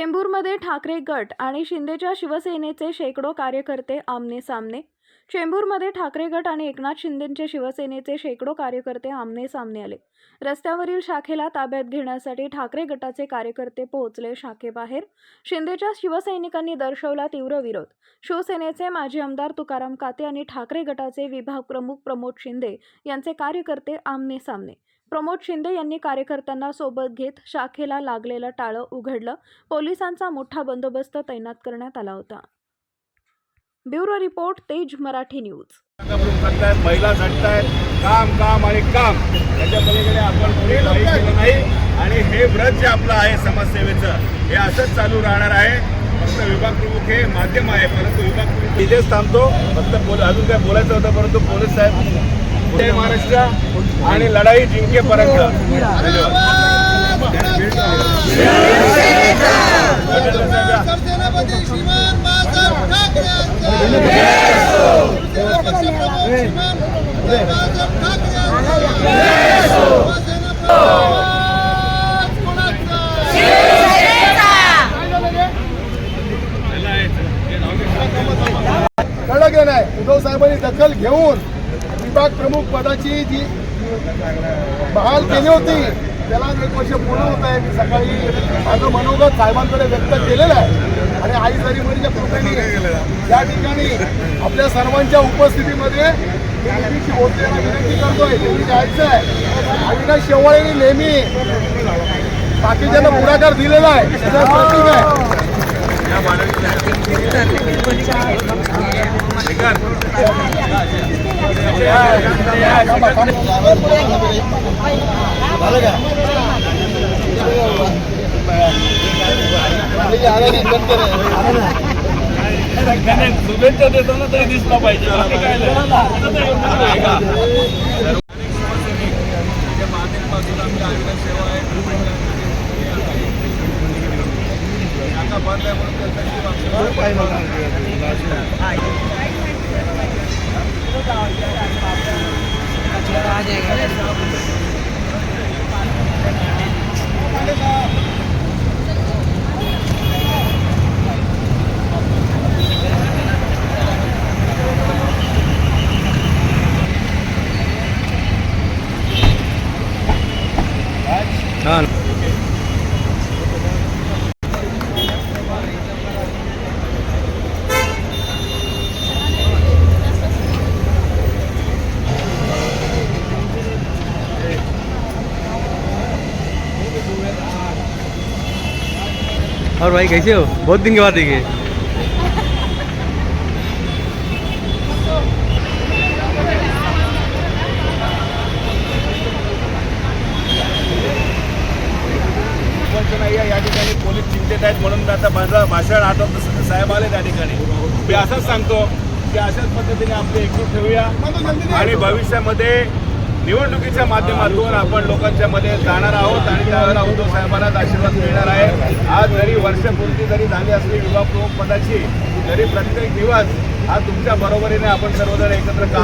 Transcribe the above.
चेंबूरमध्ये ठाकरे गट आणि शिंदेच्या शिवसेनेचे शेकडो कार्यकर्ते आमने सामने. चेंबूरमध्ये ठाकरे गट आणि एकनाथ शिंदेचे शिवसेनेचे शेकडो कार्यकर्ते आमने सामने आले. रस्त्यावरील शाखेला ताब्यात घेण्यासाठी ठाकरे गटाचे कार्यकर्ते पोहोचले शाखेबाहेर. शिंदेच्या शिवसैनिकांनी दर्शवला तीव्र विरोध. शिवसेनेचे माजी आमदार तुकाराम काते आणि ठाकरे गटाचे विभाग प्रमुख प्रमोद शिंदे यांचे कार्यकर्ते आमने सामने. प्रमोद शिंदे यांनी कार्यकर्त्यांना सोबत घेत शाखेला लागलेलं टाळं उघडलं. पोलिसांचा मोठा बंदोबस्त तैनात करण्यात आला होता. ब्युरो रिपोर्ट तेज मराठी न्यूज. महिला झटतायत. काम काम आणि काम. त्याच्या पलीकडे आपण नाही. आणि हे व्रत जे आपलं आहे समाजसेवेचं हे असंच चालू राहणार आहे. फक्त विभाग प्रमुख हे माध्यम आहे परंतु विभाग प्रमुख इथेच थांबतो. फक्त बोल अजून काय बोलायचं होतं परंतु पोलीस साहेब जय महाराष्ट्र आणि लढाई जिंकेपर्यंत सरसेनापती आहे. उद्धव साहेबांनी दखल घेऊन विभाग प्रमुख पदाची जी बहाल केली होती त्याला एक वर्ष पूर्ण होत आहे. मी सकाळी माझं मनोगत साहेबांकडे व्यक्त केलेलं आहे. आणि आई जरीमरीच्या कृपेने या ठिकाणी आपल्या सर्वांच्या उपस्थितीमध्ये नेहमीची बोलतेला विनंती करतोय. नेहमी जायचं आहे. अविनाश शेवाळेने नेहमी बाकीच्यांना पुढाकार दिलेला आहे. प्रतीक आहे. शुभेच्छा देताना तरी दिसला पाहिजे बाकी काय नाही. जे माध्यमातून आमच्या अविनाश सेवा आहे शाखा बंद आहे म्हणून त्यांचा जीव और भाई कैसे हो? बहुत दिन के बाद देखे। या ठिकाणी पोलीस चिंतेत आहेत म्हणून मी आता माझं भाषण आठवत साहेब आले त्या ठिकाणी मी असंच सांगतो की अशाच पद्धतीने आपले एकजूट ठेवूया आणि भविष्यामध्ये निवडणुकीच्या माध्यमातून आपण लोकांच्या मध्ये जाणार आहोत आणि त्यावेळेला उद्धव साहेबांनाच आशीर्वाद मिळणार आहे. आज जरी वर्षपूर्ती जरी झाली असली विभाग प्रमुख पदाची तरी प्रत्येक दिवस हा तुमच्या बरोबरीने आपण सर्वजण एकत्र काम